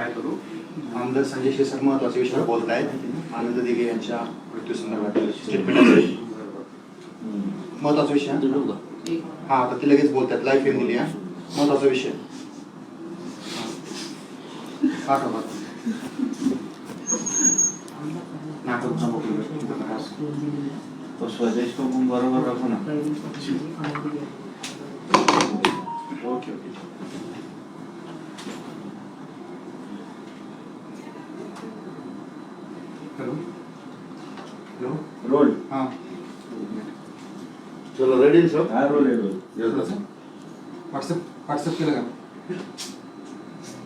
काय करू? आमदार संजय शिरसाट महत्त्वाच्या विषयावर बोलत आहेत. आनंद दिघे यांच्या मृत्यू संदर्भात स्टेटमेंट असेल महत्त्वाचा विषय हा? हा आता ते लगेच बोलतात. लाईफ येऊन दिली हा? महत्त्वाचा विषय. पाठवा नाटक तो स्वदेश को पण बरोबर राखू ना. Okay okay. Hello. Hello. Roll. हां. चलो रेडी सब हा रोल आहे रोल. व्हॉट्सअप व्हॉट्सअप केलं का?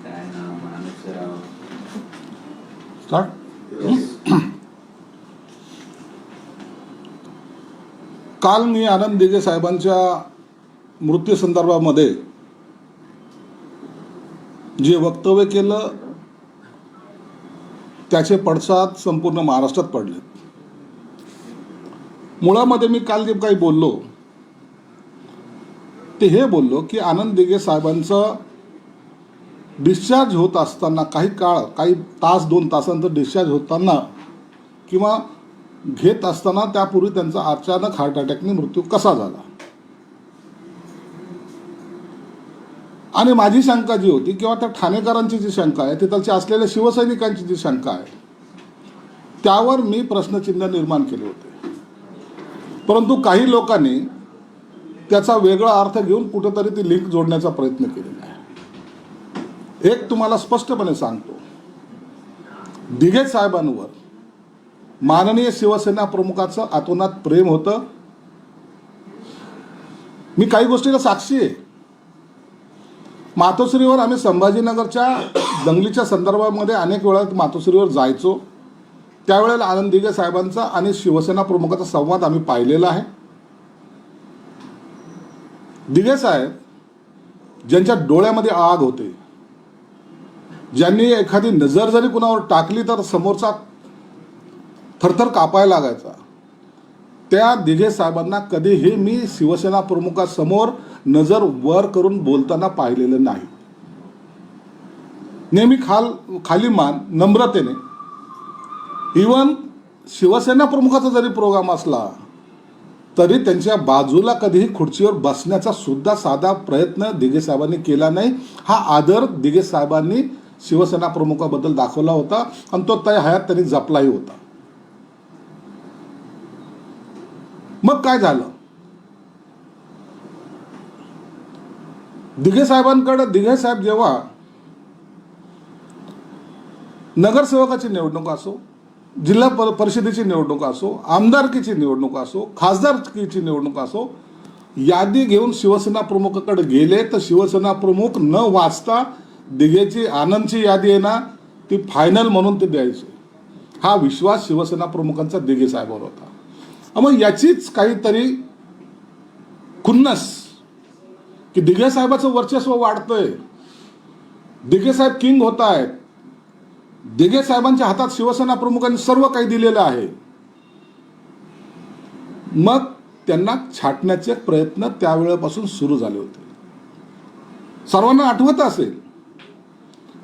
काय ना माणूस राव. स्टार्ट काल मी आनंद दिघे साहेबांच्या मृत्यू संदर्भामध्ये जे वक्तव्य केलं त्याचे पडसाद संपूर्ण महाराष्ट्रात पडले. मुळामध्ये मी काल जे काही बोललो ते हे बोललो की आनंद दिघे साहेबांचं डिस्चार्ज होत असताना काही काळ काही तास दोन तासानंतर डिस्चार्ज होताना किंवा घेत असताना त्यापूर्वी त्यांचा अचानक हार्ट अटॅकने मृत्यू कसा झाला? आणि माझी शंका जी होती किंवा त्या ठाणेकरांची जी शंका आहे तिथलच्या असलेल्या शिवसैनिकांची जी शंका आहे त्यावर मी प्रश्नचिन्ह निर्माण केले होते. परंतु काही लोकांनी त्याचा वेगळा अर्थ घेऊन कुठेतरी ती लिंक जोडण्याचा प्रयत्न केलेला आहे. एक तुम्हाला स्पष्टपणे सांगतो. दिघे साहेबांवर माननीय शिवसेना प्रमुखाचं आतोनात प्रेम होतं. मी काही गोष्टीला साक्षी आहे. मातोश्रीवर आम्ही संभाजीनगरच्या दंगलीच्या संदर्भामध्ये अनेक वेळा मातोश्रीवर जायचो. त्यावेळेला आनंद दिघे साहेबांचा आणि शिवसेना प्रमुखाचा संवाद आम्ही पाहिलेला आहे. दिघे साहेब ज्यांच्या डोळ्यामध्ये आग होते ज्यांनी एखादी नजर जरी कुणावर टाकली तर समोरचा थरथर कापायला लागायचा. त्या दिघे साहेबांना कधीही मी शिवसेना प्रमुखासमोर नजर वर करून बोलताना पाहिलेलं नाही. नेहमी खाल खाली मान नम्रतेने. इवन शिवसेना प्रमुखाचा जरी प्रोग्राम असला तरी त्यांच्या बाजूला कधीही खुर्चीवर बसण्याचा सुद्धा साधा प्रयत्न दिघे साहेबांनी केला नाही. हा आदर दिघे साहेबांनी शिवसेना प्रमुखाबद्दल दाखवला होता आणि तो त्या हयात त्यांनी जपलाही होता. मग काय झालं? दिघे साहेबांकडे दिघे साहेब जेव्हा नगरसेवकाची निवडणूक असो जिल्हा पर परिषदेची निवडणूक असो आमदारकीची निवडणूक असो खासदारकीची निवडणूक असो यादी घेऊन शिवसेना प्रमुखाकडे गेले तर शिवसेना प्रमुख न वाचता दिघेची आनंदची यादी आहे ना ती फायनल म्हणून ते द्यायचे. हा विश्वास शिवसेना प्रमुखांचा दिघे साहेबांवर होता. मग याचीच काहीतरी खुन्नस की दिघे साहेबाचं वर्चस्व वाढतंय. दिघे साहेब किंग होत आहेत दिघे साहेबांच्या हातात शिवसेना प्रमुखांनी सर्व काही दिलेलं आहे. मग त्यांना छाटण्याचे प्रयत्न त्यावेळेपासून सुरू झाले होते. सर्वांना आठवत असेल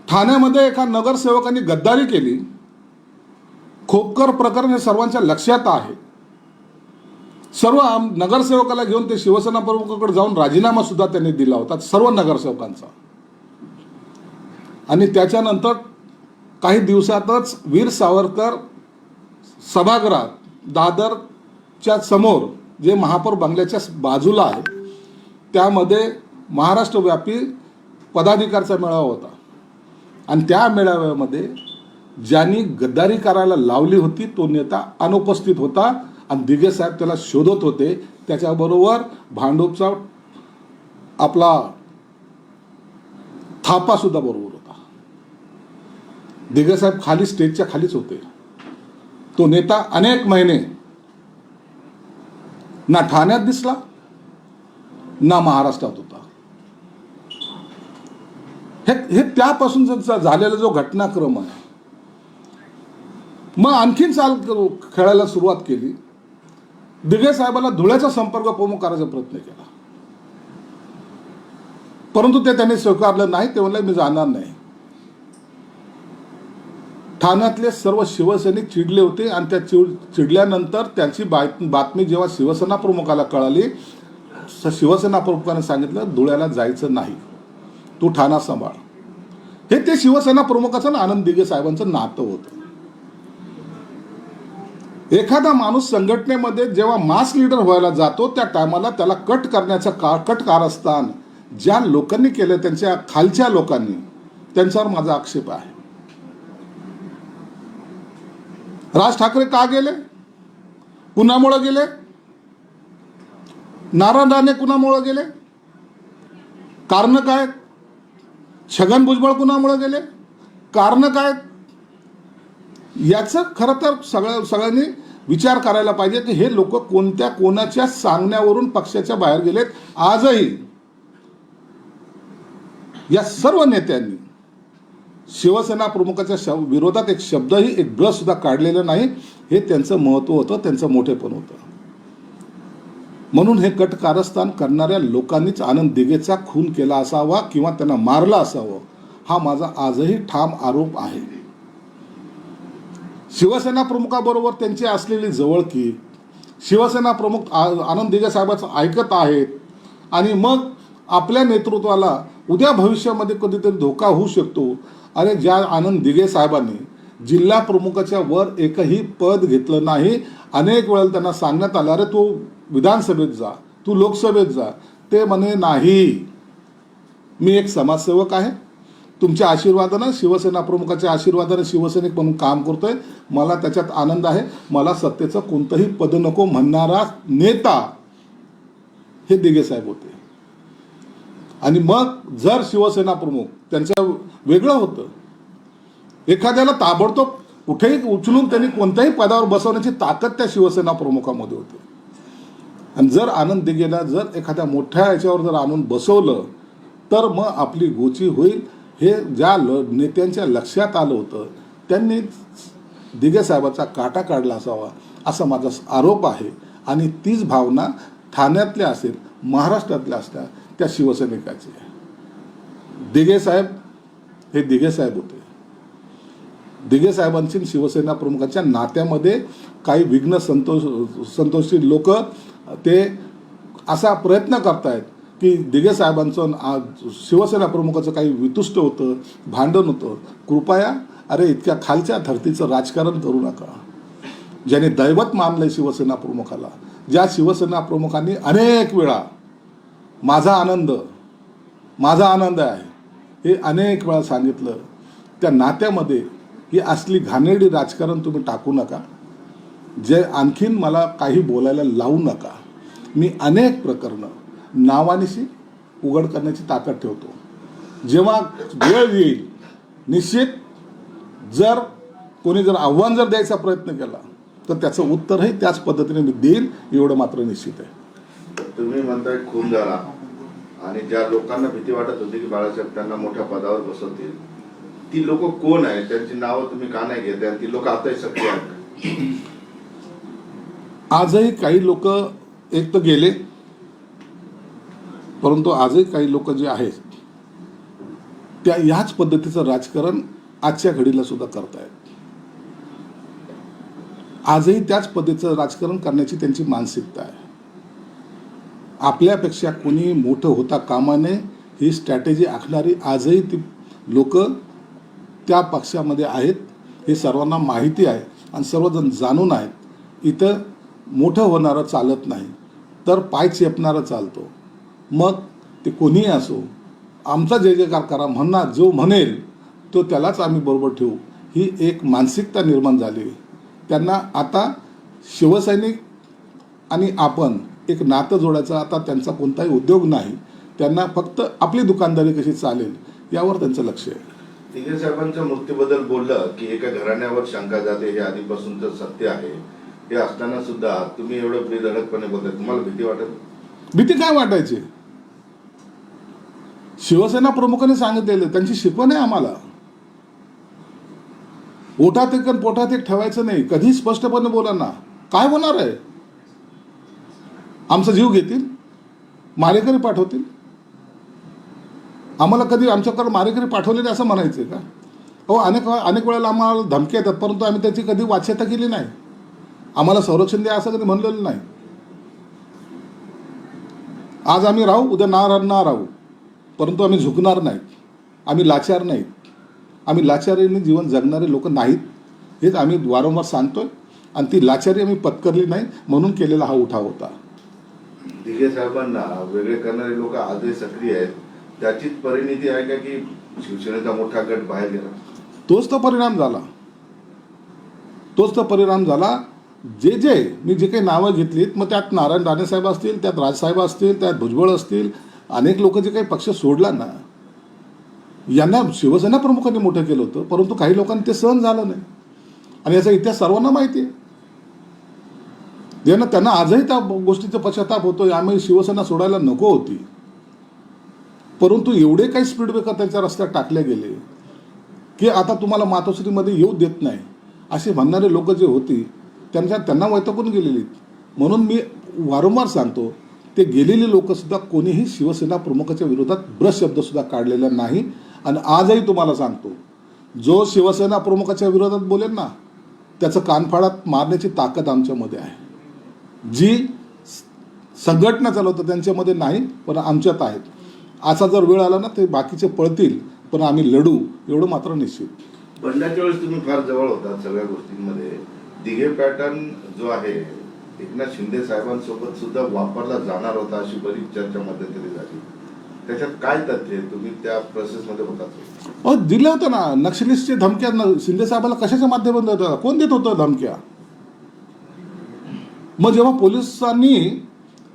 ठाण्यामध्ये एका नगरसेवकांनी गद्दारी केली. खोपकर प्रकरण हे सर्वांच्या लक्षात आहे. सर्व आम नगरसेवकाला घेऊन ते शिवसेना प्रमुखाकडे जाऊन राजीनामा सुद्धा त्यांनी दिला होता सर्व नगरसेवकांचा. आणि त्याच्यानंतर काही दिवसातच वीर सावरकर सभागृहात दादरच्या समोर जे महापौर बंगल्याच्या बाजूला आहे त्यामध्ये महाराष्ट्रव्यापी पदाधिकारचा मेळावा होता. आणि त्या मेळाव्यामध्ये ज्यांनी गद्दारी करायला लावली होती तो नेता अनुपस्थित होता. आणि दिगे साहेब त्याला शोधत होते. त्याच्याबरोबर भांडूपचा आपला थापा सुद्धा बरोबर होता. दिघे साहेब खाली स्टेजच्या खालीच होते. तो नेता अनेक महिने ना ठाण्यात दिसला ना महाराष्ट्रात होता. हे हे त्यापासून झालेला जो घटनाक्रम आहे. मग आणखीन चाल खेळायला सुरुवात केली. दिघे साहेबाला धुळ्याचा संपर्क प्रमुख करायचा प्रयत्न केला. परंतु ते त्यांनी स्वीकारलं नाही ते म्हणलं मी जाणार नाही. ठाण्यातले सर्व शिवसैनिक चिडले होते आणि त्या चिड चिडल्यानंतर त्यांची बात बातमी जेव्हा शिवसेना प्रमुखाला कळाली शिवसेना प्रमुखाने सांगितलं धुळ्याला जायचं नाही. तू ठाणा सांभाळ. हे ते शिवसेना प्रमुखाचं आणि आनंद दिघे साहेबांचं नातं होतं. एखादा माणूस संघटनेमध्ये जेव्हा मास लीडर व्हायला जातो त्या टायमाला त्याला कट करण्याचं का कट कारस्थान ज्या लोकांनी केलं त्यांच्या खालच्या लोकांनी त्यांच्यावर माझा आक्षेप आहे. राज ठाकरे का गेले? कुणामुळे गेले? नारायण राणे कुणामुळे गेले? कारण काय? छगन भुजबळ कुणामुळे गेले? कारण काय? याचं खरं तर सगळ्या सगळ्यांनी विचार करायला पाहिजे की हे लोक कोणत्या कोणाच्या सांगण्यावरून पक्षाच्या बाहेर गेलेत. आजही या सर्व नेत्यांनी शिवसेना प्रमुखाच्या शब विरोधात एक शब्दही एक ब्रश सुद्धा काढलेलं नाही. हे त्यांचं महत्त्व होतं त्यांचं मोठेपण होतं. म्हणून हे कट कारस्थान करणाऱ्या लोकांनीच आनंद दिघेचा खून केला असावा किंवा त्यांना मारला असावं हा माझा आजही ठाम आरोप आहे. शिवसेना प्रमुखाबरोबर त्यांची असलेली जवळकी शिवसेना प्रमुख आ- आनंद दिघे साहेबाचं ऐकत आहेत आणि मग आपल्या नेतृत्वाला उद्या भविष्यामध्ये कधीतरी धोका होऊ शकतो. आणि ज्या आनंद दिघे साहेबांनी जिल्हा प्रमुखाच्या वर एकही पद घेतलं नाही अनेक वेळेला त्यांना सांगण्यात आलं अरे तू विधानसभेत जा तू लोकसभेत जा. ते म्हणे नाही. मी एक समाजसेवक आहे. तुमच्या आशीर्वादानं शिवसेना प्रमुखाच्या आशीर्वादानं शिवसैनिक म्हणून काम करतो आहे मला त्याच्यात आनंद आहे. मला सत्तेचं कोणतंही पद नको म्हणणारा नेता हे दिघे साहेब होते. आणि मग जर शिवसेना प्रमुख त्यांचं वेगळं होतं एखाद्याला ताबडतोब कुठेही उचलून त्यांनी कोणत्याही पदावर बसवण्याची ताकद त्या शिवसेना प्रमुखामध्ये होती. आणि जर आनंद दिघेला जर एखाद्या मोठ्या याच्यावर जर आणून बसवलं तर मग आपली गोची होईल. हे ज्या ल नेत्यांच्या लक्षात आलं होतं त्यांनी दिघे साहेबाचा काटा काढला असावा असा माझा आरोप आहे. आणि तीच भावना ठाण्यातल्या असेल महाराष्ट्रातल्या असल्या त्या शिवसैनिकाची. आहे साहेब हे दिघे साहेब होते. दिघे साहेबांची शिवसेना प्रमुखाच्या नात्यामध्ये काही विघ्न संतोष संतोषी लोक ते असा प्रयत्न करतायत की दिगे साहेबांचं शिवसेना प्रमुखाचं काही वितुष्ट होतं भांडण होतं कृपया अरे इतक्या खालच्या धर्तीचं राजकारण करू नका. ज्याने दैवत मानलंय शिवसेना प्रमुखाला ज्या शिवसेना प्रमुखांनी अनेक वेळा माझा आनंद माझा आनंद आहे हे अनेक वेळा सांगितलं. त्या नात्यामध्ये ही असली घाणेरडी राजकारण तुम्ही टाकू नका. जे आणखीन मला काही बोलायला लावू नका. मी अनेक प्रकरणं नावानिशी उघड करण्याची ताकद ठेवतो. जेव्हा वेळ येईल निश्चित जर कोणी जर आव्हान जर द्यायचा प्रयत्न केला तर त्याचं उत्तरही त्याच पद्धतीने मी देईन एवढं मात्र निश्चित आहे. तुम्ही म्हणताय खून झाला. आणि ज्या लोकांना भीती वाटत होती की बाळासाहेब त्यांना मोठ्या पदावर बसवतील ती लोक कोण आहेत? त्यांची नावं तुम्ही का नाही घेत ती लोक आताही सक्रिय आहेत? आजही काही लोक एक तर गेले परंतु आजही काही लोक जे आहेत त्या याच पद्धतीचं राजकारण आजच्या घडीला सुद्धा करतायत. आजही त्याच पद्धतीचं राजकारण करण्याची त्यांची मानसिकता आहे. आपल्यापेक्षा कोणी मोठं होता कामाने ही स्ट्रॅटेजी आखणारी आजही ती लोक त्या पक्षामध्ये आहेत हे सर्वांना माहिती आहे आणि सर्वजण जाणून आहेत इथं मोठं होणारं चालत नाही तर पाय चेपणारं चालतो. मग ते कोणीही असो आमचा जय जयकार करा म्हणणार जो म्हणेल तो त्यालाच आम्ही बरोबर ठेवू. ही एक मानसिकता निर्माण झाली त्यांना आता शिवसैनिक आणि आपण एक नातं जोडायचा आता त्यांचा कोणताही उद्योग नाही त्यांना फक्त आपली दुकानदारी कशी चालेल यावर त्यांचं लक्ष आहे. दिघे साहेबांच्या मृत्यूबद्दल बोललं की एका घराण्यावर शंका जाते हे आधीपासूनच सत्य आहे. हे असताना सुद्धा तुम्ही एवढं बेधडकपणे बोलताय तुम्हाला भीती वाटत? भीती काय वाटायची? शिवसेना प्रमुखाने सांगितलेलं त्यांची शिकवण आहे आम्हाला. ओठात एक पोटात एक ठेवायचं नाही कधी स्पष्टपणे बोला ना. काय होणार आहे? आमचा जीव घेतील? मारेकरी पाठवतील? आम्हाला कधी आमच्याकडे मारेकरी पाठवलेले असं म्हणायचं का? हो अनेक अनेक वेळेला आम्हाला धमके येतात परंतु आम्ही त्याची कधी वाच्यता केली नाही. आम्हाला संरक्षण द्या असं कधी म्हणलेलं नाही. आज आम्ही राहू उद्या ना ना राहू. परंतु आम्ही झुकणार नाहीत. आम्ही लाचार नाहीत. आम्ही लाचारीने जीवन जगणारे लोक नाहीत. हेच आम्ही वारंवार सांगतोय. आणि ती लाचारी आम्ही पत्करली नाही म्हणून केलेला हा उठाव होता. दिघे साहेबांना वेगळे करणारे लोक आजही सक्रिय आहेत. त्याचीच परिणिती आहे का की शिवसेनेचा मोठा गट बाहेर गेला? तोच तर परिणाम झाला. तोच तर परिणाम झाला. जे जे मी जे काही नावं घेतलीत मग त्यात नारायण राणे साहेब असतील त्यात राजसाहेब असतील त्यात भुजबळ असतील अनेक लोक जे काही पक्ष सोडला ना यांना शिवसेना प्रमुखांनी मोठं केलं होतं परंतु काही लोकांनी ते सहन झालं नाही. आणि याचा इतिहास सर्वांना माहिती आहे. ज्यांना त्यांना आजही त्या गोष्टीचा पश्चाताप होतो आम्ही शिवसेना सोडायला नको होती. परंतु एवढे काही स्पीड ब्रेकर त्यांच्या रस्त्यात टाकले गेले की आता तुम्हाला मातोश्रीमध्ये येऊ देत नाही असे म्हणणारे लोक जे होती त्यांच्या त्यांना वैतकून गेलेली म्हणून मी वारंवार सांगतो ते गेलेली लोकसुद्धा कोणीही शिवसेना प्रमुखाच्या विरोधात ब्रश शब्दसुद्धा काढलेला नाही. आणि आजही तुम्हाला सांगतो जो शिवसेना प्रमुखाच्या विरोधात बोलेल ना त्याचं कानफाडात मारण्याची ताकद आमच्यामध्ये आहे. जी संघटना चालवतं त्यांच्यामध्ये नाही पण आमच्यात आहेत. असा जर वेळ आला ना ते बाकीचे पळतील पण आम्ही लढू एवढं मात्र निश्चित. बंडाच्या वेळेस तुम्ही फार जवळ होता सगळ्या गोष्टींमध्ये. दिघे पॅटर्न जो आहे एकनाथ शिंदे साहेबांसोबत सुद्धा वापरला जाणार होता अशी बरीच चर्चा मध्यंतरी झाली. त्याच्यात काय तथ्य तुम्ही त्या प्रोसेसमध्ये मध्ये अहो दिलं होतं ना. नक्षलिस्टचे धमक्या शिंदे साहेबाला कशाच्या माध्यमातून देत कोण देत होतं धमक्या? मग जेव्हा पोलिसांनी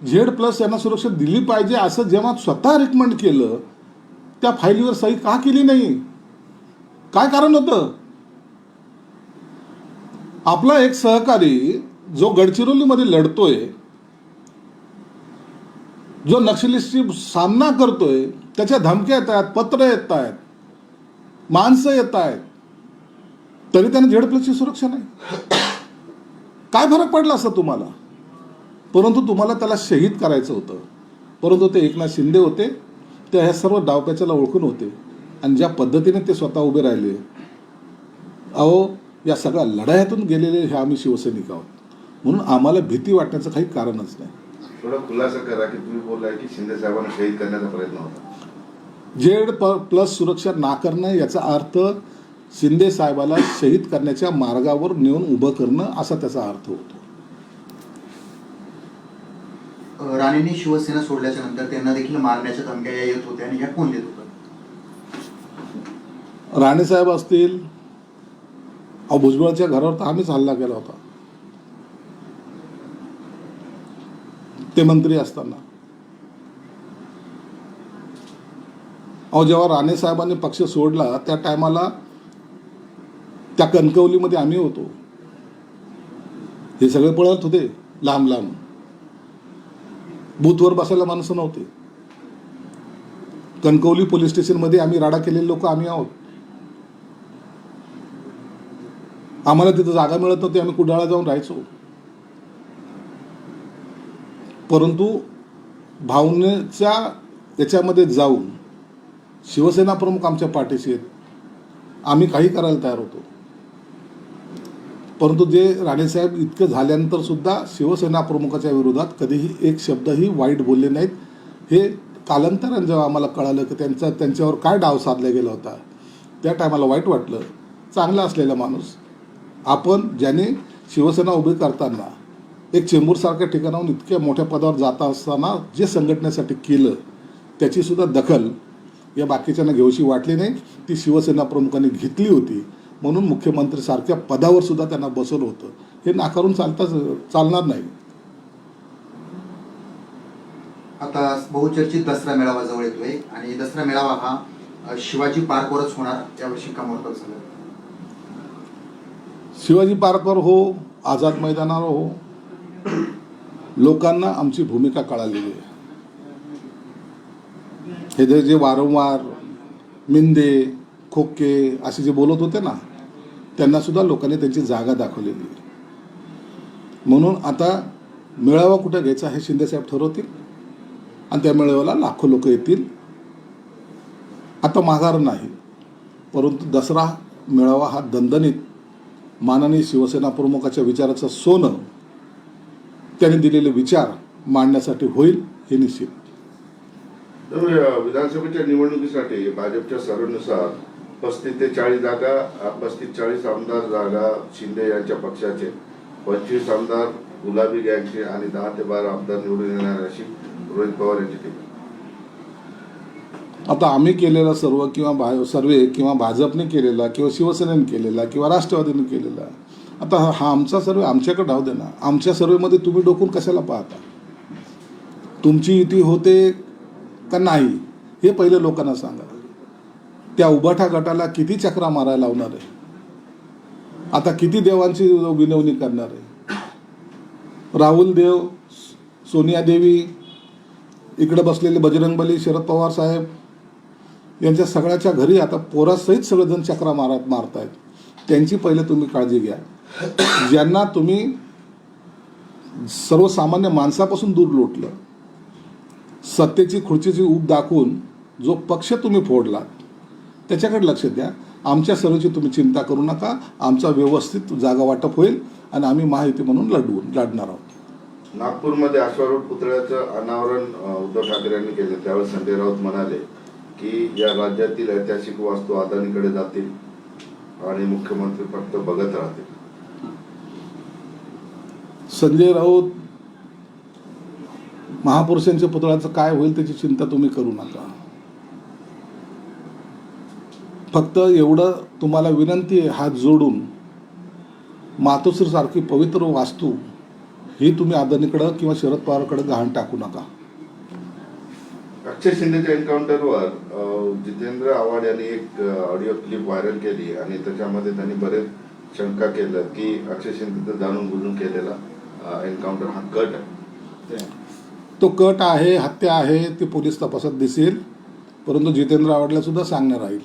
झेड प्लस यांना सुरक्षा दिली पाहिजे असं जेव्हा स्वतः रिकमेंड केलं त्या फाईलीवर सही का केली नाही? काय कारण होतं? आपला एक सहकारी जो गडचिरोलीमध्ये लढतोय जो नक्षलीशी सामना करतोय त्याच्या धमक्या येत आहेत पत्र येत आहेत माणसं येत आहेत तरी त्याने झेड प्लसची सुरक्षा नाही. काय फरक पडला असता तुम्हाला? परंतु तुम्हाला त्याला शहीद करायचं होतं. परंतु ते एकनाथ शिंदे होते ते ह्या सर्व डावप्याच्याला ओळखून होते आणि ज्या पद्धतीने ते स्वतः उभे राहिले अहो या सगळ्या लढायातून गेलेले हे आम्ही शिवसैनिक आहोत. म्हणून आम्हाला भीती वाटण्याचं काही कारणच नाही. थोडा खुलासा करा की तुम्ही बोललाय की शिंदे साहेबांना शहीद करण्याचा प्रयत्न होता. जेड प प्लस सुरक्षा नाकारणं याचा अर्थ शिंदे साहेबाला शहीद करण्याच्या मार्गावर नेऊन उभं करणं असा त्याचा अर्थ होतो. राणेंनी शिवसेना सोडल्याच्या नंतर त्यांना देखील मारण्याच्या धमक्या या येत होत्या आणि ह्या कोण देत होतं राणेसाहेब असतील अहो भुजबळच्या घरावर तर आम्हीच हल्ला केला होता. ते मंत्री असताना. अहो जेव्हा राणे साहेबांनी पक्ष सोडला त्या टायमाला त्या कणकवलीमध्ये आम्ही होतो. हे सगळे पळत होते लांब लांब. बूथवर बसायला माणसं नव्हते. कणकवली पोलीस स्टेशनमध्ये आम्ही राडा केलेले लोक आम्ही आहोत. आम्हाला तिथं जागा मिळत नव्हती आम्ही कुडाळा जाऊन राहायचो. परंतु भावनेच्या याच्यामध्ये जाऊन शिवसेना प्रमुख आमच्या पाठीशी आहेत. आम्ही काही करायला तयार होतो. परंतु जे राणेसाहेब इतकं झाल्यानंतर सुद्धा शिवसेना प्रमुखाच्या विरोधात कधीही एक शब्दही वाईट बोलले नाहीत. हे कालांतराने जेव्हा आम्हाला कळालं की त्यांचा त्यांच्यावर काय डाव साधला गेला होता त्या टायमाला वाईट वाटलं. चांगला असलेला माणूस. आपण ज्याने शिवसेना उभी करताना एक चेंबूरसारख्या ठिकाणाहून इतक्या मोठ्या पदावर जाता असताना जे संघटनेसाठी केलं त्याची सुद्धा दखल या बाकीच्यांना घेऊशी वाटली नाही. ती शिवसेना प्रमुखांनी घेतली होती. म्हणून मुख्यमंत्री सारख्या पदावर सुद्धा त्यांना बसवलं होतं. हे नाकारून चालताच चालणार नाही. आता बहुचर्चित दसरा मेळावा जवळ येतोय आणि दसरा मेळावा हा शिवाजी पार्कवरच होणार यावर्षी का महत्वाचं झालं. शिवाजी पार्कवर हो आझाद मैदानावर हो लोकांना आमची भूमिका कळालेली आहे. हे जे जे वारंवार मिंदे खोके असे जे बोलत होते ना त्यांना सुद्धा लोकांनी त्यांची जागा दाखवलेली म्हणून आता मेळावा कुठे घ्यायचा हे शिंदेसाहेब ठरवतील आणि त्या मेळाव्याला लाखो लोक येतील. आता माघार नाही परंतु दसरा मेळावा हा दणदणीत माननीय शिवसेना प्रमुखाच्या विचाराचं सोनं त्यांनी दिलेले विचार मांडण्यासाठी होईल हे निश्चित. विधानसभेच्या निवडणुकीसाठी भाजपच्या सर्वेनुसार पस्तीस ते चाळीस जागा पस्तीस चाळीस आमदार जागा शिंदे यांच्या पक्षाचे पंचवीस आमदार गुलाबी गँगचे आणि दहा ते बारा आमदार निवडून येणार अशी रोहित पवार यांची टीम. आता आम्ही केलेला सर्व किंवा सर्वे किंवा भाजपने केलेला किंवा शिवसेनेने केलेला किंवा राष्ट्रवादीने केलेला आता हा- हा आमचा सर्वे आमच्याकडे राहू दे ना. आमच्या सर्वेमध्ये तुम्ही डोकून कशाला पाहता? तुमची युती होते का नाही हे पहिले लोकांना सांगा. त्या उभाठा गटाला किती चक्रा मारायला लावणार आहे? आता किती देवांची विनवणी करणार आहे? राहुल देव सोनिया देवी इकडे बसलेले बजरंगबली शरद पवार साहेब यांच्या सगळ्याच्या घरी आता पोरासहित सगळेजण चक्रा मारत मारतायत. त्यांची पहिले तुम्ही काळजी घ्या. ज्यांना तुम्ही सर्वसामान्य माणसापासून दूर लोटलं सत्तेची खुर्चीची ऊब दाखवून जो पक्ष तुम्ही फोडलात त्याच्याकडे लक्ष द्या. आमच्या सर्वची तुम्ही चिंता करू नका. आमचा व्यवस्थित जागा वाटप होईल आणि आम्ही महायुती म्हणून लढवून लढणार आहोत. नागपूरमध्ये अश्वारूढ पुतळ्याचं अनावरण उद्धव ठाकरे यांनी केलं. त्यावेळेस संजय राऊत म्हणाले की या राज्यातील ऐतिहासिक वास्तू अदानीकडे जातील. आणि मुख्यमंत्री फक्त बघत राहतील. संजय राऊत महापुरुषांच्या पुतळ्याचं काय होईल त्याची चिंता तुम्ही करू नका. फक्त एवढं तुम्हाला विनंती आहे हात जोडून. मातोश्री सारखी पवित्र वास्तू ही तुम्ही अदानीकडं किंवा शरद पवारकडे गहाण टाकू नका. अक्षय शिंदेच्या एन्काउंटरवर जितेंद्र आव्हाड यांनी एक ऑडिओ क्लिप व्हायरल केली आणि त्याच्यामध्ये त्यांनी बरेच शंका केलं की अक्षय शिंदेचा जाणून बुजून केलेला एन्काउंटर हा कट आहे. तो. कट आहे हत्या आहे ते पोलीस तपासात दिसेल परंतु जितेंद्र आव्हाडला सुद्धा सांगणार राहील.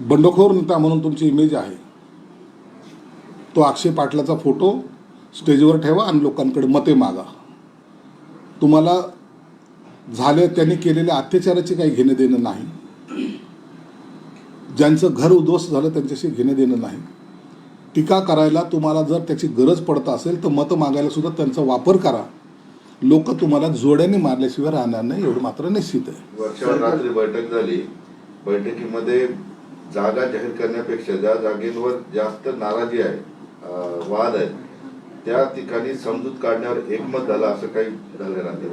बंडखोर नेता म्हणून तुमची इमेज आहे. तो अक्षय पाटलाचा फोटो स्टेजवर ठेवा आणि लोकांकडे मते मागा. तुम्हाला झाले त्यांनी केलेल्या अत्याचाराचे काही घेणं देणं नाही. ज्यांचं घर उद्ध्वस्त झालं त्यांच्याशी घेणं देणं नाही. टीका करायला तुम्हाला जर त्याची गरज पडत असेल तर मतं मागायला सुद्धा त्यांचा वापर करा. लोक तुम्हाला जोड्याने मारल्याशिवाय राहणार नाही एवढं मात्र निश्चित आहे. रात्री बैठक झाली. बैठकीमध्ये जागा जाहीर करण्यापेक्षा ज्या जागेवर जास्त नाराजी आहे वाद आहे त्या ठिकाणी समजूत काढण्यावर एकमत झालं असं काही झालं रात्री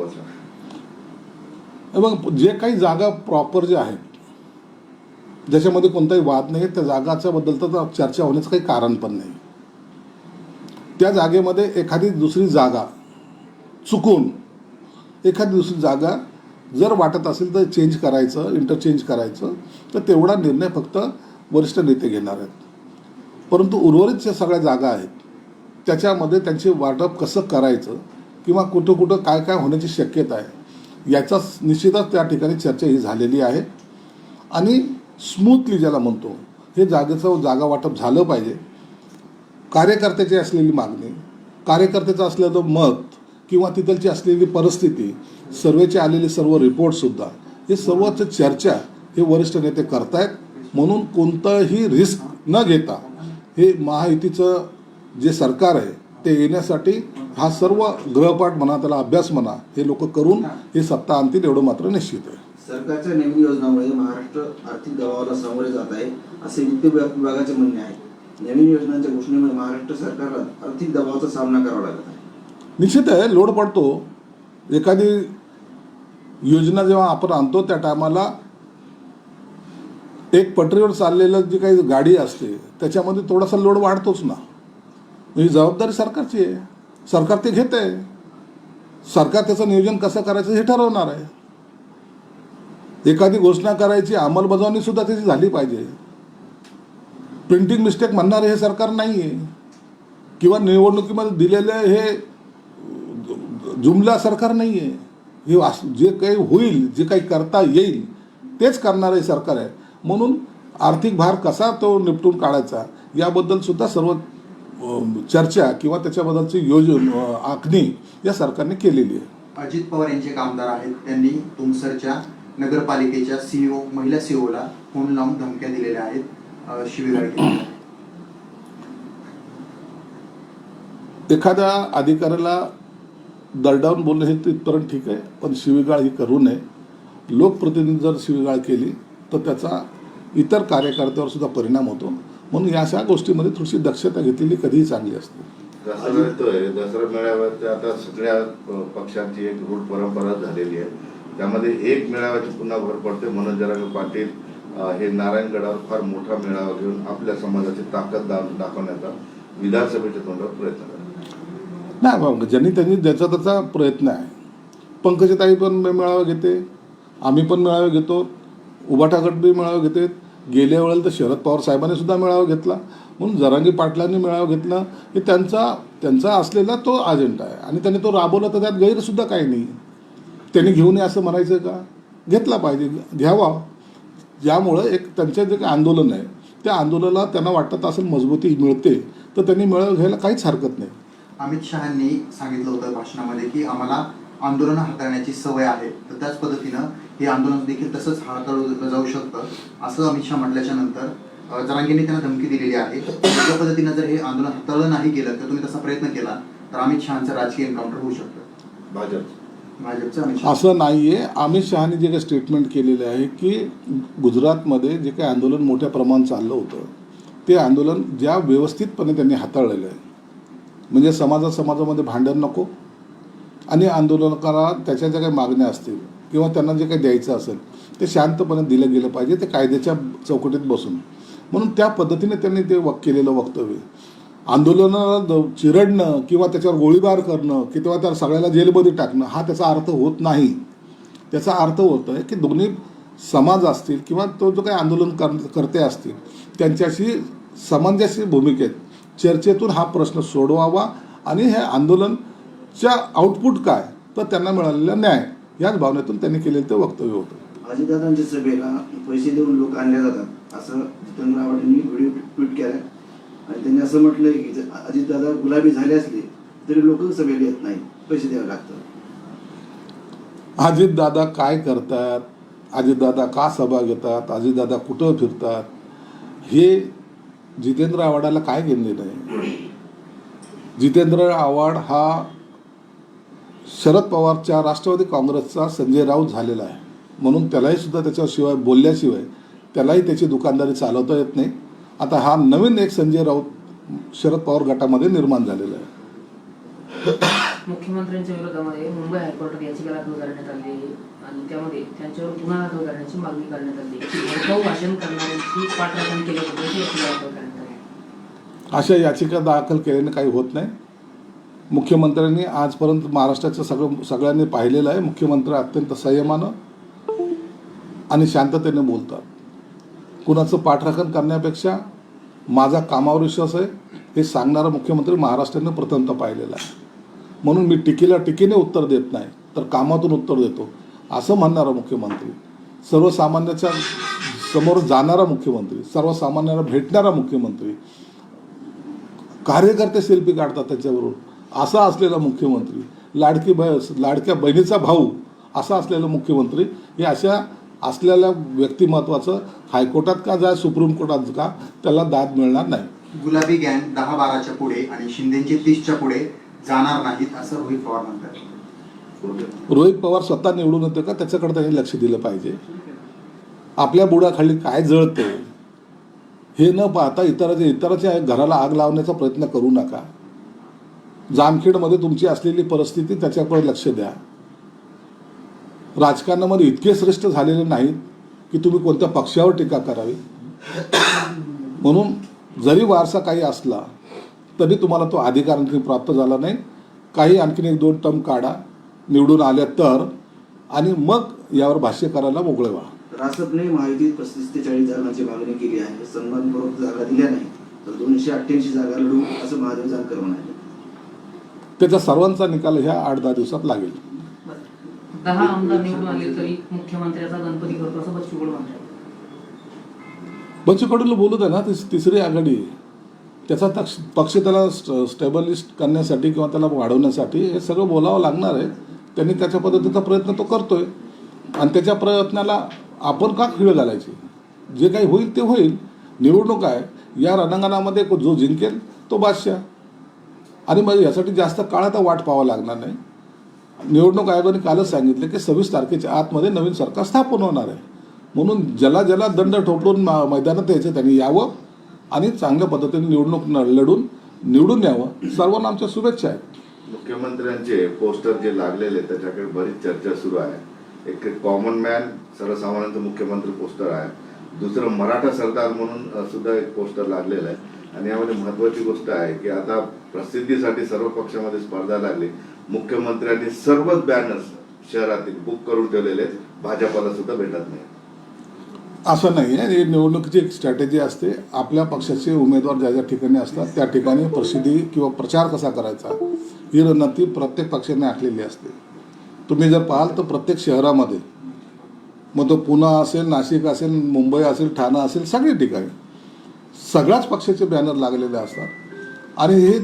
मग जे काही जागा प्रॉपर जे आहेत ज्याच्यामध्ये कोणताही वाद नाही त्या जागाच्या बद्दल तर चर्चा होण्याचं काही कारण पण नाही. त्या जागेमध्ये एखादी दुसरी जागा चुकून एखादी दुसरी जागा जर वाटत असेल तर चेंज करायचं इंटरचेंज करायचं तर तेवढा निर्णय फक्त वरिष्ठ नेते घेणार आहेत. परंतु उर्वरित ज्या सगळ्या जागा आहेत त्याच्यामध्ये त्यांचे वाटप कसं करायचं किंवा कुठं कुठं काय काय होण्याची शक्यता आहे याचा निश्चितच त्या ठिकाणी चर्चा ही झालेली आहे. आणि स्मूथली ज्याला म्हणतो हे जागेचं जागा वाटप झालं पाहिजे. कार्यकर्त्याची असलेली मागणी कार्यकर्त्याचं असलेलं मत किंवा तिथलची असलेली परिस्थिती सर्वेचे आलेले सर्व रिपोर्टसुद्धा हे सर्वच चर्चा हे वरिष्ठ नेते करतायत. म्हणून कोणतंही रिस्क न घेता हे महायुतीचं जे सरकार आहे ते येण्यासाठी हा सर्व गृहपाठ म्हणा त्याला अभ्यास म्हणा हे लोक करून हे सत्ता आणतील एवढं मात्र निश्चित आहे. सरकारच्या नवीन योजनामुळे महाराष्ट्र आर्थिक दबावाला सामोरे जात आहे असे वित्त विभाग- विभागाचे म्हणणे आहे. नवीन योजनांच्या घोषणेमुळे महाराष्ट्र सरकारला आर्थिक दबावाचा सामना करावा लागत आहे. निश्चित आहे लोड पडतो. एखादी योजना जेव्हा आपण आणतो त्या टायमाला एक पटरीवर चाललेलं जी काही गाडी असते त्याच्यामध्ये थोडासा लोड वाढतोच ना. ही जबाबदारी सरकारची आहे. सरकार ते घेत आहे सरकार त्याचं नियोजन कसं करायचं हे ठरवणार आहे. एखादी घोषणा करायची अंमलबजावणी सुद्धा त्याची झाली पाहिजे. प्रिंटिंग मिस्टेक म्हणणारे हे सरकार नाही आहे किंवा निवडणुकीमध्ये दिलेले हे जुमला सरकार नाही आहे हे वास- जे काही होईल जे काही करता येईल तेच करणारे सरकार आहे. म्हणून आर्थिक भार कसा तो निपटून काढायचा याबद्दल सुद्धा सर्व चर्चा किंवा त्याच्याबद्दलची योजना आखणी या सरकारने केलेली आहे. अजित पवार यांचे कामदार आहेत. त्यांनी तुमसरच्या नगरपालिकेच्या सीईओ महिला सीईओला फोन लावून धमक्या दिलेल्या आहेत आहे. एखाद्या अधिकाऱ्याला दरडावून बोलणं हे तिथपर्यंत ठीक आहे पण शिवीगाळ ही करू नये. लोकप्रतिनिधी जर शिवीगाळ केली तर त्याचा इतर कार्यकर्त्यावर सुद्धा परिणाम होतो. म्हणून या अशा गोष्टीमध्ये थोडीशी दक्षता घेतलेली कधीही चांगली असते. दसरा येतोय दसरा मेळाव्यात आता सगळ्या पक्षांची एक रूढ परंपरा झालेली आहे. त्यामध्ये एक मेळाव्याची पुन्हा भर पडते. मनोज जरांगे पाटील हे नारायणगडावर फार मोठा मेळावा घेऊन आपल्या समाजाची ताकद दाखवण्याचा विधानसभेच्या तोंडावर प्रयत्न करतात. नाही मग ज्यांनी त्यांनी ज्याचा त्याचा प्रयत्न आहे. पंकजताई पण मेळावा घेते. आम्ही पण मेळावे घेतो. उबाटा गट बी मेळावा घेते. गेल्या वेळेला तर शरद पवार साहेबांनी सुद्धा मेळावा घेतला. म्हणून जरांगी पाटलांनी मेळावा घेतला. की त्यांचा त्यांचा असलेला तो अजेंडा आहे. आणि त्यांनी तो राबवला तर त्यात गैरसुद्धा काही नाही. त्यांनी घेऊन ये असं म्हणायचं का? घेतला पाहिजे. घ्यावा. ज्यामुळं एक त्यांचं जे काही आंदोलन आहे त्या आंदोलनाला त्यांना वाटत असेल मजबूती मिळते तर त्यांनी मेळावा घ्यायला काहीच हरकत नाही. अमित शहानी सांगितलं होतं भाषणामध्ये की आम्हाला आंदोलन हाताळण्याची सवय आहे. तर त्याच पद्धतीनं हे आंदोलन देखील तसंच हाताळलं जाऊ शकतं असं अमित शहा म्हटल्याच्या नंतर जरांगेंनी त्यांना धमकी दिलेली आहे. त्या पद्धतीनं जर हे आंदोलन हाताळलं नाही केलं तर तुम्ही तसा प्रयत्न केला तर अमित शहाचं राजकीय एन्काउंटर होऊ शकतं. भाजप भाजपचं अमित शहा. असं नाही आहे अमित शहानी जे काही स्टेटमेंट केलेले आहे की गुजरातमध्ये जे काही आंदोलन मोठ्या प्रमाणात चाललं होतं ते आंदोलन ज्या व्यवस्थितपणे त्यांनी हाताळलेलं आहे. म्हणजे समाजा समाजामध्ये भांडण नको. आणि आंदोलनकारा त्याच्या ज्या काही मागण्या असतील किंवा त्यांना जे काही द्यायचं असेल ते शांतपणे दिलं गेलं पाहिजे ते कायद्याच्या चौकटीत बसून. म्हणून त्या पद्धतीने त्यांनी ते वक केलेलं वक्तव्य. आंदोलनाला द- चिरडणं किंवा त्याच्यावर गोळीबार करणं किंवा त्या सगळ्याला जेलमध्ये टाकणं हा त्याचा अर्थ होत नाही. त्याचा अर्थ होतो आहे की दोन्ही समाज असतील किंवा तो जो काही आंदोलन कर करते असतील त्यांच्याशी सामंजस्य भूमिकेत चर्चेतून हा प्रश्न सोडवावा आणि हे आंदोलनच्या आउटपुट काय तर त्यांना मिळालेला न्याय. याच भावनेतून त्यांनी केलेलं ते वक्तव्य होतं. अजितदादांच्या सभेला पैसे देऊन लोक आणले जातात असं जितेंद्र आव्हाड यांनी व्हिडिओ ट्विट केलाय आणि त्यांनी असं म्हटलंय की अजितदादा गुलाबी झाले असले तरी लोक सभेला येत नाही पैसे द्यावे लागतात. अजितदादा काय करतात? अजितदादा का सभा घेतात? अजितदादा कुठं फिरतात? हे जितेंद्र आव्हाडाला काय घेणं नाही जितेंद्र आव्हाड हा शरद पवारच्या राष्ट्रवादी काँग्रेसचा संजय राऊत झालेला आहे. म्हणून त्यालाही सुद्धा त्याच्याशिवाय बोलल्याशिवाय त्यालाही त्याची दुकानदारी चालवता येत नाही. आता हा नवीन एक संजय राऊत शरद पवार गटामध्ये निर्माण झालेला आहे. मुख्यमंत्र्यांच्या विरोधामध्ये मुंबई हायकोर्टात याचिका दाखल करण्यात आली आणि त्यामध्ये त्यांच्यावर गुन्हा दाखल करण्याची मागणी करण्यात आली. भडकाऊ भाषण करणाऱ्यांची पाठराखण केल्याबद्दल याचिका दाखल करण्यात आली अशा याचिका दाखल केल्याने काही होत नाही. मुख्यमंत्र्यांनी आजपर्यंत महाराष्ट्राचं सगळं सगळ्यांनी पाहिलेलं आहे. मुख्यमंत्री अत्यंत संयमानं आणि शांततेने बोलतात. कुणाचं पाठराखण करण्यापेक्षा माझा कामावर विश्वास आहे हे सांगणारा मुख्यमंत्री महाराष्ट्राने प्रथमतः पाहिलेला आहे. म्हणून मी टीकेला टीकेने उत्तर देत नाही तर कामातून उत्तर देतो असं म्हणणारा मुख्यमंत्री. सर्वसामान्याच्या समोर जाणारा मुख्यमंत्री सर्वसामान्यांना भेटणारा मुख्यमंत्री कार्यकर्ते सेल्फी काढतात त्याच्याबरोबर असा असलेला मुख्यमंत्री लाडकी ब लाडक्या बहिणीचा भाऊ असा असलेला मुख्यमंत्री हे अशा असलेल्या व्यक्तिमत्वाचं हायकोर्टात का जाय सुप्रीम कोर्टात का त्याला दाद मिळणार नाही. गुलाबी गँग दहा बाराच्या पुढे आणि शिंदेचे तीसच्या पुढे जाणार नाहीत असं रोहित पवार म्हणतात. रोहित पवार स्वतः निवडून येतो का त्याच्याकडे त्यांनी लक्ष दिलं पाहिजे. आपल्या बुडाखाली काय जळते हे न पाहता इतराच्या इतराच्या घराला आग लावण्याचा प्रयत्न करू नका. जामखेडमध्ये तुमची असलेली परिस्थिती त्याच्याकडे लक्ष द्या. राजकारणामध्ये इतके श्रेष्ठ झालेले नाहीत की तुम्ही कोणत्या पक्षावर टीका करावी. म्हणून जरी वारसा काही असला तरी तुम्हाला तो अधिकार आणखी प्राप्त झाला नाही. काही आणखीन एक दोन टर्म काढा निवडून आल्या तर आणि मग यावर भाष्य करायला मोकळे व्हा. रासपने महायुतीत पस्तीस ते चाळीस जागांची मागणी केली आहे. सन्मानपूर्वक जागा दिल्या नाही तर दोनशे अठ्ठ्याऐंशी जागा लढू असं महादेव जानकर म्हणाले. त्याचा सर्वांचा निकाल ह्या आठ दहा दिवसात लागेल. दहा आमदार निवडून आले तरी मुख्यमंत्र्याचा गणपती करतो असं बच्चू कडू म्हणतात. बच्चू कडूला बोलू द्या ना तिस तिसरी आघाडी आहे. त्याचा तक्ष पक्ष त्याला स्टेबलिश करण्यासाठी किंवा त्याला वाढवण्यासाठी हे सगळं बोलावं लागणार आहे. त्यांनी त्याच्या पद्धतीचा प्रयत्न तो करतोय. आणि त्याच्या प्रयत्नाला आपण का खिळ घालायची? जे काही होईल ते होईल. निवडणूक आहे. या रणांगणामध्ये जो जिंकेल तो बादशाह. आणि मग यासाठी जास्त काळ आता वाट पाहावा लागणार नाही. निवडणूक आयोगाने कालच सांगितलं की सव्वीस तारखेच्या आतमध्ये नवीन सरकार स्थापन होणार आहे. म्हणून ज्याला ज्याला दंड ठोपडून मैदानात यायचं त्यांनी यावं आणि चांगल्या पद्धतीने निवडणूक न- लढून निवडून यावं. सर्वांना आमच्या शुभेच्छा आहेत. मुख्यमंत्र्यांचे पोस्टर जे लागलेले त्याच्याकडे बरीच चर्चा सुरू आहे. एक कॉमन मॅन सर्वसामान्यांचं मुख्यमंत्री पोस्टर आहे. दुसरं मराठा सरदार म्हणून सुद्धा एक पोस्टर लागलेलं आहे. आणि यामध्ये महत्वाची गोष्ट आहे की आता प्रसिद्धीसाठी सर्व पक्षामध्ये स्पर्धा लागली. मुख्यमंत्र्यांनी सर्वच बॅनर्स शहरातील बुक करून ठेवलेले आहेत. भाजपाला सुद्धा भेटत नाही. असं नाही आहे. निवडणुकीची एक स्ट्रॅटेजी असते. आपल्या पक्षाचे उमेदवार ज्या ज्या ठिकाणी असतात त्या ठिकाणी प्रसिद्धी किंवा प्रचार कसा करायचा ही रणनीती प्रत्येक पक्षाने आखलेली असते. तुम्ही जर पाहाल तर प्रत्येक शहरामध्ये मग तो पुणे असेल नाशिक असेल मुंबई असेल ठाणा असेल सगळी ठिकाणी. सगळ्याच पक्षाचे बॅनर लागलेले असतात. आणि हे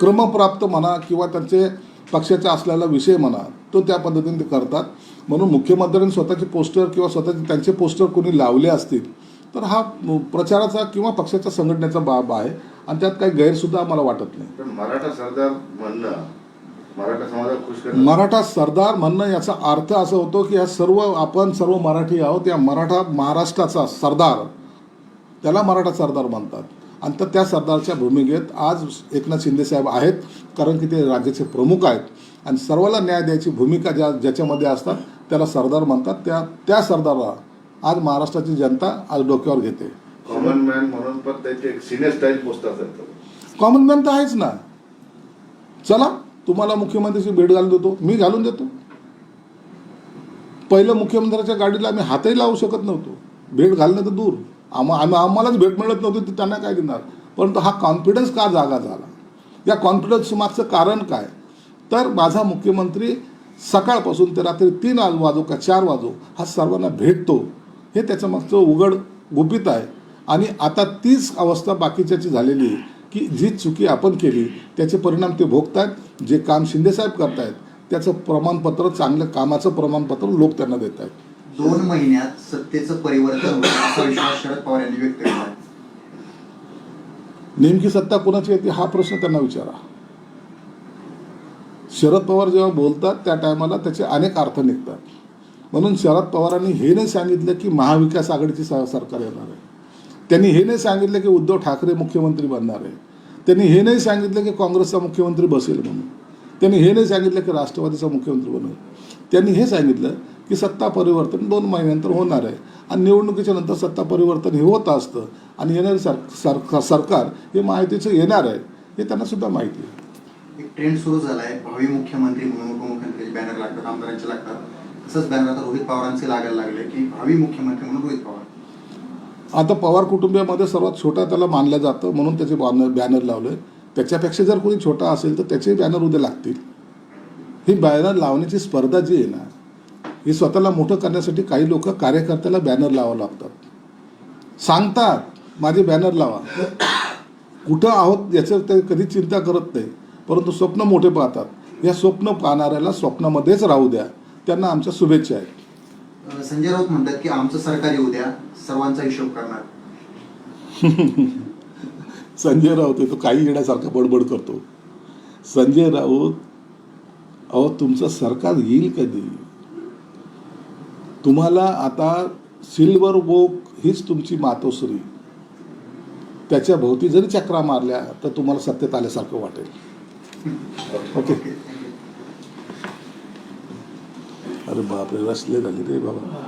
क्रमप्राप्त म्हणा किंवा त्यांचे पक्षाचा असलेला विषय म्हणा तो त्या पद्धतीने ते करतात. म्हणून मुख्यमंत्र्यांनी स्वतःचे पोस्टर किंवा स्वतःचे त्यांचे पोस्टर कोणी लावले असतील तर हा प्रचाराचा किंवा पक्षाच्या संघटनेचा बाब आहे. आणि त्यात काही गैरसुद्धा आम्हाला वाटत नाही. मराठा सरदार म्हणणं मराठा मराठा सरदार म्हणणं याचा अर्थ असं होतो की या सर्व आपण सर्व मराठी आहोत या मराठा महाराष्ट्राचा सरदार त्याला मराठा सरदार म्हणतात. आणि तर त्या सरदारच्या भूमिकेत आज एकनाथ शिंदे साहेब आहेत कारण की ते राज्याचे प्रमुख आहेत. आणि सर्वाला न्याय द्यायची भूमिका ज्या ज्याच्यामध्ये असतात त्याला सरदार म्हणतात. त्या त्या सरदारला आज महाराष्ट्राची जनता आज डोक्यावर घेते. कॉमन मॅन म्हणून पण त्याचे एक सिने स्टाईल पोस्टर असतात कॉमन मॅन तर आहेच ना. चला तुम्हाला मुख्यमंत्र्याची भेट घालून देतो. मी घालून देतो. पहिलं मुख्यमंत्र्याच्या गाडीला आम्ही हातही लावू शकत नव्हतो. भेट घालणं तर दूर. आम्हा आम्ही आम्हालाच भेट मिळत नव्हती तर त्यांना काय देणार? परंतु हा कॉन्फिडन्स का जागा झाला? या कॉन्फिडन्स मागचं कारण काय? तर माझा मुख्यमंत्री सकाळपासून ते रात्री तीन वाज- वाजो का चार वाजो हा सर्वांना भेटतो. हे त्याचं मागचं उघड गुपित आहे. आणि आता तीच अवस्था बाकीच्याची झालेली आहे की जी चुकी आपण केली त्याचे परिणाम ते भोगतायत जे काम शिंदेसाहेब करतायत त्याचं प्रमाणपत्र चांगलं कामाचं प्रमाणपत्र लोक त्यांना देत आहेत दोन महिन्यात सत्तेचं परिवर्तन होईल असा विश्वास शरद पवार यांनी व्यक्त केला नेमकी सत्ता कोणाची येते हा प्रश्न त्यांना विचारा. शरद पवार जेव्हा बोलतात त्या टायमाला त्याचे अनेक अर्थ निघतात. म्हणून शरद पवारांनी हे नाही सांगितलं की महाविकास आघाडीची सरकार येणार आहे. त्यांनी हे नाही सांगितलं की उद्धव ठाकरे मुख्यमंत्री बनणार आहे. त्यांनी हे नाही सांगितलं की काँग्रेसचा मुख्यमंत्री बसेल म्हणून. त्यांनी हे नाही सांगितलं की राष्ट्रवादीचा मुख्यमंत्री बनेल. त्यांनी हे सांगितलं की सत्ता परिवर्तन दोन महिन्यानंतर होणार आहे. आणि निवडणुकीच्या नंतर सत्ता परिवर्तन हे होत असतं. आणि येणारे सर सर सरकार हे माहितीचं येणार आहे हे त्यांना सुद्धा माहिती आहे. एक ट्रेंड सुरू झाला आहे भावी मुख्यमंत्री म्हणून उपमुख्यमंत्र्यांचे बॅनर लागतात आमदारांचे लागतात. तसंच बॅनर आता रोहित पवारांचे लागायला लागले की भावी मुख्यमंत्री म्हणून रोहित पवार. आता पवार कुटुंबियामध्ये सर्वात छोटा त्याला मानलं जातं म्हणून त्याचे बॅनर बॅनर लावले. त्याच्यापेक्षा जर कोणी छोटा असेल तर त्याचे बॅनर उद्या लागतील. ही बॅनर लावण्याची स्पर्धा जी आहे ना ही स्वतःला मोठं करण्यासाठी काही लोक कार्यकर्त्याला बॅनर लावावं लागतात. सांगतात माझे बॅनर लावा. कुठं आहोत याचं ते कधी चिंता करत नाही परंतु स्वप्न मोठे पाहतात. या स्वप्न पाहणाऱ्याला स्वप्नामध्येच राहू द्या. त्यांना आमच्या शुभेच्छा आहेत. संजय राऊत म्हणतात की आमचं सरकार येऊ द्या सर्वांचा हिशोब करणार. संजय राऊत तो काही येण्यासारखा बडबड करतो. संजय राऊत अहो तुमचं सरकार येईल कधी? तुम्हाला आता सिल्वर वोक हीच तुमची मातोश्री. त्याच्या भोवती जरी चक्रा मारल्या तर तुम्हाला सत्तेत आल्यासारखं वाटेल. ओके? अरे बापरे रसले झाले रे बाबा.